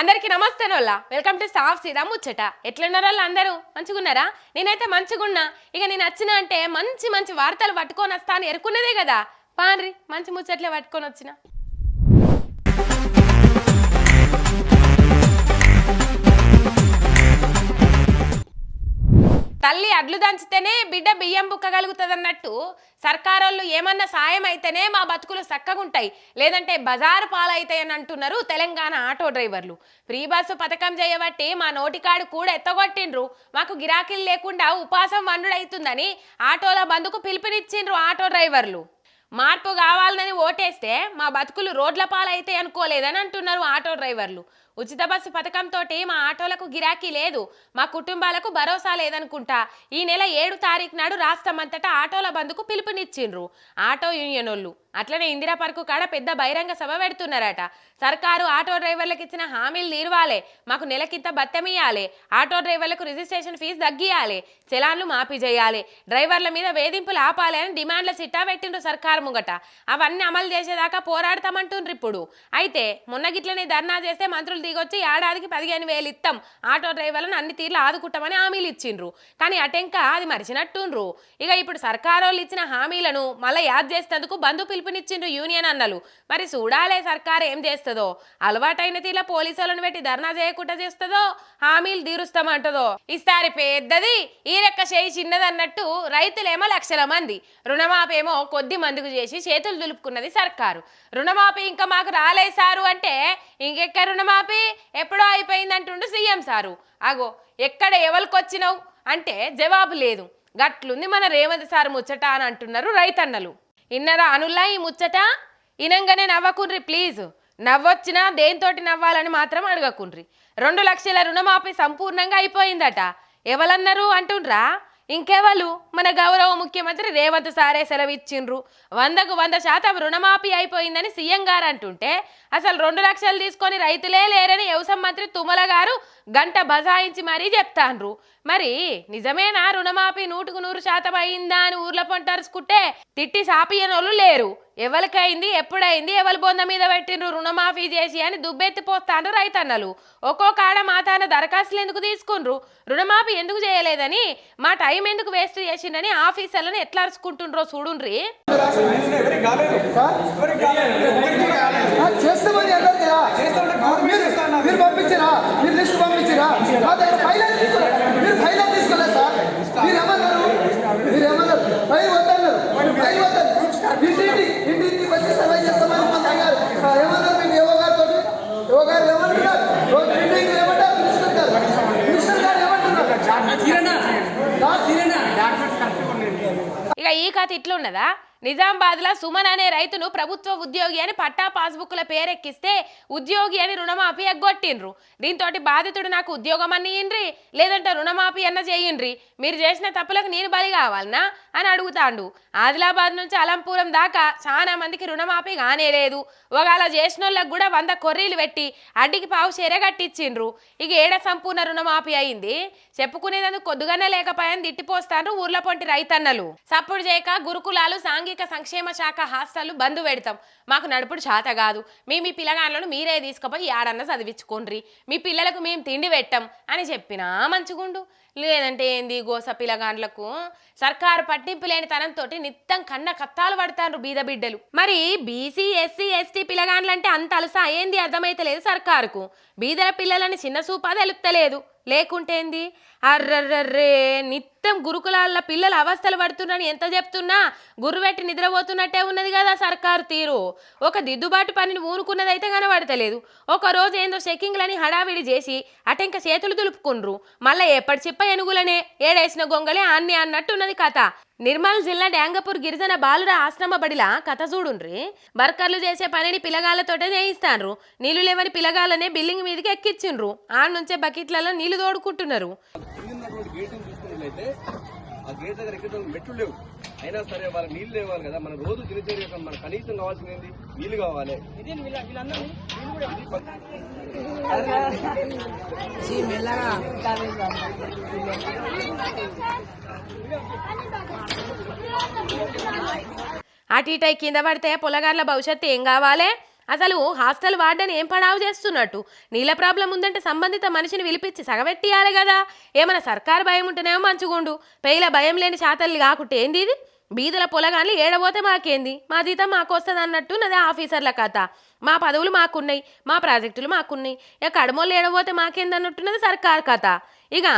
అందరికీ నమస్తే నోళ్ళ. Welcome to సాఫ్ సీదా ముచ్చట. ఎట్లున్నారు వాళ్ళు అందరూ? మంచిగున్నారా? నేనైతే మంచిగున్నా. ఇక నేను వచ్చిన అంటే మంచి మంచి వార్తలు పట్టుకొని వస్తా అని ఎరుకున్నదే కదా. పాన్రి మంచి ముచ్చట్లే పట్టుకొని వచ్చిన. తల్లి అడ్లు దంచితేనే బిడ్డ బియ్యం బుక్కగలుగుతుందన్నట్టు సర్కారోళ్ళు ఏమన్నా సాయం అయితేనే మా బతుకులు చక్కగుంటాయి. లేదంటే బజారు పాలైతాయని అంటున్నారు తెలంగాణ ఆటో డ్రైవర్లు. ఫ్రీ బస్సు పథకం చేయబట్టి మా నోటికాడు కూడా ఎత్తగొట్టిండ్రు. మాకు గిరాకీలు లేకుండా ఉపాసం వండుడైతుందని ఆటోల బంధుకు పిలుపునిచ్చిండ్రు ఆటో డ్రైవర్లు. మార్పు కావాలని ఓటేస్తే మా బతుకులు రోడ్ల పాలైతే అనుకోలేదని అంటున్నారు ఆటో డ్రైవర్లు. ఉచిత బస్సు పథకంతో మా ఆటోలకు గిరాకీ లేదు మా కుటుంబాలకు భరోసా లేదనుకుంటా. ఈ నెల ఏడు తారీఖు నాడు రాష్ట్రమంతటా ఆటోల బంద్కు పిలుపునిచ్చిండ్రు. ఆటో యూనియన్ వాళ్ళు అట్లనే ఇందిరా పార్కు కాడ పెద్ద బహిరంగ సభ పెడుతున్నారట. సర్కారు ఆటో డ్రైవర్లకు ఇచ్చిన హామీలు తీరవాలే. మాకు నెలకింత బత్తమియాలి ఆటో డ్రైవర్లకు రిజిస్ట్రేషన్ ఫీజు తగ్గియాలి చలాన్లు మాఫీ చేయాలి. డ్రైవర్ల మీద వేధింపులు ఆపాలి అని డిమాండ్ల చిట్టా పెట్టిండ్రు సర్కారు ముంగట. అవన్నీ అమలు చేసేదాకా పోరాడతామంటుండ్రు ఇప్పుడు. అయితే మొన్న గిట్లనే ధర్నా చేస్తే మంత్రులు దిగొచ్చి ఏడాదికి పదిహేను వేలు ఇస్తాం ఆటో డ్రైవర్లను అన్ని తీర్లు ఆదుకుంటామని హామీలు ఇచ్చిండ్రు. కానీ అటెంక అది మరిచినట్టుండ్రు. ఇక ఇప్పుడు సర్కారోళ్ళు ఇచ్చిన హామీలను మళ్ళీ యాద్ చేసేందుకు బంధు పిలుపునిచ్చిండ్రు యూనియన్ అన్నలు. మరి చూడాలే సర్కార్ ఏం చేస్తుందో? అలవాటైన తీలా పోలీసులను పెట్టి ధర్నా చేయకుండా చేస్తుందో? హామీలు తీరుస్తామంటదో? ఈసారి పెద్దది ఈ రెక్క చేయి చిన్నది అన్నట్టు రైతులేమో లక్షల మంది. రుణమాపేమో కొద్ది మందికి చేసి చేతులు దులుపుకున్నది సర్కారు. రుణమాఫీ ఇంకా మాకు రాలే సారు అంటే ఇంకెక్క రుణమాఫీ ఎప్పుడో అయిపోయిందంటుండు సీఎం సారు. అగో ఎక్కడ ఎవరికొచ్చినావు? అంటే జవాబు లేదు. గట్లుంది మన రేవంత్ సార్ ముచ్చట అని అంటున్నారు రైతన్నలు. ఇన్నరా అనుల్లా ఈ ముచ్చట? ఇనంగానే నవ్వకుండ్రి ప్లీజ్ నవ్వొచ్చినా దేంతోటి నవ్వాలని మాత్రం అడగకుండ్రి. రెండు లక్షల రుణమాఫీ సంపూర్ణంగా అయిపోయిందట. ఎవలన్నారు అంటుండ్రా? ఇంకెవలు? మన గౌరవ ముఖ్యమంత్రి రేవంత్ సారే సెలవిచ్చిండ్రు. వందకు వంద శాతం రుణమాఫీ అయిపోయిందని సీఎం గారు అంటుంటే అసలు రెండు లక్షలు తీసుకొని రైతులే లేరని వ్యవసాయ మంత్రి తుమ్మల గారు గంట బజాయించి మరీ చెప్తాండ్రు మరి నిజమేనా రుణమాఫీ నూటుకు నూరు శాతం అయిందా అని ఊర్ల పంటరుచుకుంటే తిట్టి సాపియనోళ్ళు లేరు. ఎవరికైంది ఎప్పుడైంది ఎవరి బొంద మీద పెట్టిండ్రు రుణమాఫీ చేసి అని దుబ్బెత్తి పోస్తాండ్రు రైతన్నలు. ఒక్కో కాడ మాతాన దరఖాస్తులు ఎందుకు తీసుకుండ్రు? రుణమాఫీ ఎందుకు చేయలేదని మా టైం ఎందుకు వేస్ట్ చేసిండని ఆఫీసర్లను ఎట్లా అరుచుకుంటుండ్రో చూడుండ్రి? గారు ఏమంటున్నారు రోజు ఇంటింటి ఏమంటారు మినిస్టర్ గారు మినిస్టర్ గారు ఏమంటున్నారు ఇక ఈ కథ ఇట్లున్నదా? నిజామాబాద్లో సుమన్ అనే రైతును ప్రభుత్వ ఉద్యోగి అని పట్టా పాస్బుక్ల పేరెక్కిస్తే ఉద్యోగి అని రుణమాఫీ ఎగ్గొట్టిండ్రు. దీంతో బాధితుడు నాకు ఉద్యోగం అన్న లేదంటే రుణమాఫీ అన్న చేయండ్రి. మీరు చేసిన తప్పులకు నేను బలి కావాలనా? అని అడుగుతాండు. ఆదిలాబాద్ నుంచి అలంపురం దాకా చాలా మందికి రుణమాఫీ కానే లేదు. ఒకవేళ చేసిన వాళ్ళకి కూడా వంద కొర్రీలు పెట్టి అడ్డికి పావు చీర ఇక ఏడ సంపూర్ణ రుణమాఫీ అయింది? చెప్పుకునేందుకు కొద్దుగానే లేకపోయాని తిట్టిపోస్తాండ్రు ఊర్ల పొంటి రైతన్నలు. సప్పుడు చేయక గురుకులాలు సాంఘిక సంక్షేమ శాఖ హాస్టల్ బంద్ పెడతాం. మాకు నడుపుడు చేత కాదు. మీ మీ పిల్లగాళ్ళను మీరే తీసుకుపోయి ఏడన్నా చదివించుకోండ్రి. మీ పిల్లలకు మేము తిండి పెట్టం అని చెప్పినా మంచిగుండు. లేదంటే ఏంది గోస పిల్లగాండ్లకు? సర్కారు పట్టింపు లేని తనంతో నిత్యం కన్న కత్తాలు పడతారు బీద బిడ్డలు. మరి బీసీ ఎస్సీ ఎస్టీ అంటే అంత అలసా ఏంది అర్థమైతలేదు సర్కారుకు. బీదల పిల్లలని చిన్న సూపా తెలుస్తలేదు లేకుంటేంది అర్రర్రర్రే నిత్యం గురుకులాల పిల్లలు అవస్థలు పడుతున్నారని ఎంత చెప్తున్నా? గురువెట్టి నిద్రపోతున్నట్టే ఉన్నది కదా సర్కారు తీరు. ఒక దిద్దుబాటు పనిని ఊరుకున్నదైతే కనబడతలేదు. ఒక రోజు ఏందో చెక్కింగ్లని హడావిడి చేసి అటెంక చేతులు దులుపుకుండ్రు. మళ్ళీ ఎప్పటి చిప్ప ఎనుగులనే ఏడేసిన గొంగలే అన్ని అన్నట్టున్నది కథ. నిర్మల్ జిల్లా డ్యాంగపూర్ గిరిజన బాలుర ఆశ్రమ బడిలా కథ చూడుండ్రి. బర్కర్లు చేసే పనిని పిలగాళ్ళతోటే చేయిస్తాన్రు నీళ్ళు లేవని పిల్లగాళ్ళనే బిల్డింగ్ మీదకి ఎక్కిచ్చిండ్రు. ఆ నుంచే బకెట్లలో నీళ్ళు తోడుకుంటున్నారు. ఆ గేట్ దగ్గర ఎక్కడ మెట్లు లేవు. అయినా సరే వాళ్ళకి నీళ్ళు లేవాలి కదా మన రోజు దినచర్య మన కనీసం కావాల్సింది ఏంది? నీళ్ళు కావాలి. అటు ఇటు కింద పడితే పొలగాళ్ళ భవిష్యత్తు ఏం కావాలి? అసలు హాస్టల్ వార్డెన్ ఏం పడావు చేస్తున్నట్టు? నీళ్ళ ప్రాబ్లం ఉందంటే సంబంధిత మనిషిని పిలిపించి సగబెట్టియాలి కదా. ఏమైనా సర్కారు భయం ఉంటేనేమో మంచుగుండు. పెయిల భయం లేని శాతలు కాకుంటే ఏంది ఇది? బీదల పొలగాన్లు ఏడబోతే మాకేంది? మా జీతం మాకు వస్తుంది అన్నట్టు నది ఆఫీసర్ల కథ. మా పదవులు మాకున్నాయి మా ప్రాజెక్టులు మాకున్నాయి. ఇక కడమోళ్ళు ఏడబోతే మాకేందన్నట్టున్నది సర్కార్ కథ. ఇక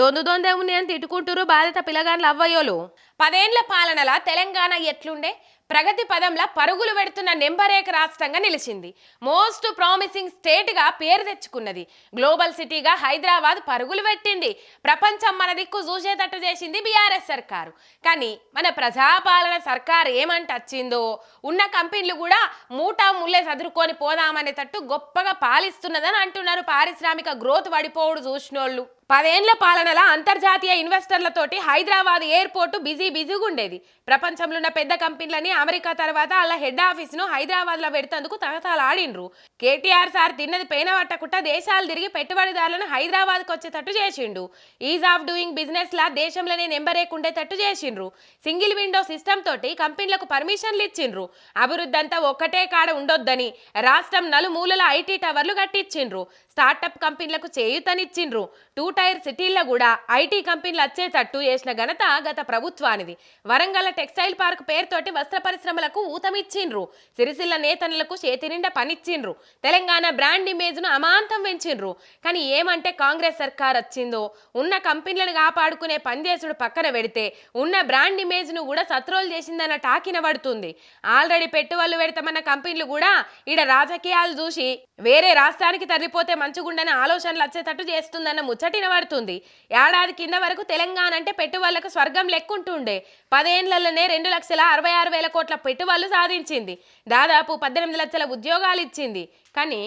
దొందు దొందే అని తిట్టుకుంటారు బాధిత పిల్లగాన్లు అవ్వయోలు. పదేండ్ల పాలనల తెలంగాణ ఎట్లుండే? ప్రగతి పదంలా పరుగులు పెడుతున్న నెంబరేక రాష్ట్రంగా నిలిచింది. మోస్ట్ ప్రామిసింగ్ స్టేట్గా పేరు తెచ్చుకున్నది. గ్లోబల్ సిటీగా హైదరాబాద్ పరుగులు పెట్టింది. ప్రపంచం మన దిక్కు చూసేటట్టు చేసింది బీఆర్ఎస్ సర్కారు. కానీ మన ప్రజాపాలన సర్కారు ఏమంట వచ్చిందో ఉన్న కంపెనీలు కూడా మూటా ముల్లే చదురుకొని పోదామనేటట్టు గొప్పగా పాలిస్తున్నదని అంటున్నారు. పారిశ్రామిక గ్రోత్ పడిపోవుడు చూసినోళ్ళు. పదేండ్ల పాలనల అంతర్జాతీయ ఇన్వెస్టర్లతోటి హైదరాబాద్ ఎయిర్పోర్ట్ బిజీ బిజీగా ఉండేది ప్రపంచంలో ఉన్న పెద్ద కంపెనీలని అమెరికా తర్వాత వాళ్ళ హెడ్ ఆఫీస్ను హైదరాబాద్లో పెడతందుకు తగతాలు ఆడిండ్రు కేటీఆర్ సార్ తిన్నది పేన పట్టకుండా దేశాలు తిరిగి పెట్టుబడిదారులను హైదరాబాద్కి వచ్చేటట్టు చేసిండు. ఈజ్ ఆఫ్ డూయింగ్ బిజినెస్లా దేశంలోనే నెంబర్ ఉండేటట్టు చేసిండ్రు. సింగిల్ విండో సిస్టమ్ తోటి కంపెనీలకు పర్మిషన్లు ఇచ్చిండ్రు. అభివృద్ధి అంతా ఒక్కటే కాడ ఉండొద్దని రాష్ట్రం నలుమూలల ఐటీ టవర్లు కట్టించిండ్రు స్టార్టప్ కంపెనీలకు చేయూతనిచ్చిండ్రు. టూ టైర్ సిటీల్లో కూడా ఐటీ కంపెనీలు వచ్చేటట్టు చేసిన ఘనత గత ప్రభుత్వానిది. వరంగల్ టెక్స్టైల్ పార్క్ పేరుతోటి వస్త్ర పరిశ్రమలకు ఊతమిచ్చిండ్రు. సిరిసిల్ల నేతనులకు చేతినిండా పనిచ్చిండ్రు. తెలంగాణ బ్రాండ్ ఇమేజ్ను అమాంతం పెంచిండ్రు. కానీ ఏమంటే కాంగ్రెస్ సర్కార్ వచ్చిందో? ఉన్న కంపెనీలను కాపాడుకునే పనిచేసుడు పక్కన పెడితే ఉన్న బ్రాండ్ ఇమేజ్ను కూడా సత్రోలు చేసిందన్న టాకిన పడుతుంది ఆల్రెడీ పెట్టుబడులు పెడతామన్న కంపెనీలు కూడా ఈడ రాజకీయాలు చూసి వేరే రాష్ట్రానికి తరలిపోతే మంచిగుండని ఆలోచనలు వచ్చేటట్టు చేస్తుందన్న ముచ్చటిన కనబడుతుంది ఏడాది కింద వరకు తెలంగాణ అంటే పెట్టుబడులకు స్వర్గం లెక్కుంటుండే. పదేళ్ళలోనే రెండు లక్షల అరవై ఆరు వేల కోట్ల పెట్టుబడులు సాధించింది. దాదాపు పద్దెనిమిది లక్షల ఉద్యోగాలు ఇచ్చింది కానీ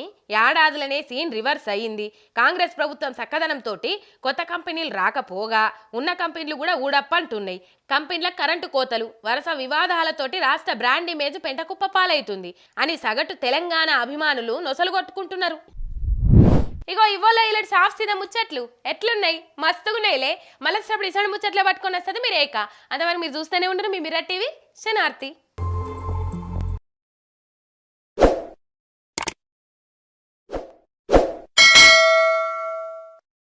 ఏడాదులనే సీన్ రివర్స్ అయ్యింది. కాంగ్రెస్ ప్రభుత్వం చక్కదనంతో కొత్త కంపెనీలు రాకపోగా ఉన్న కంపెనీలు కూడా ఊడప్పంటున్నాయి. కంపెనీల కరెంటు కోతలు వరుస వివాదాలతోటి రాష్ట్ర బ్రాండ్ ఇమేజ్ పెంటకుప్ప పాలవుతుంది అని సగటు తెలంగాణ అభిమానులు నొసలు కొట్టుకుంటున్నారు. ఇగో ఇవ్వాలా ఇలాంటి సాఫ్ సీదా ముచ్చట్లు? ఎట్లున్నాయి? మస్తుగున్నాయిలే. మళ్ళీ ఇసడు ముచ్చట్లు పట్టుకొని వస్తుంది మీరు ఏక అంతవరకు మీరు చూస్తూనే ఉండరు మీ మిర్రర్ టీవీ శనార్తి.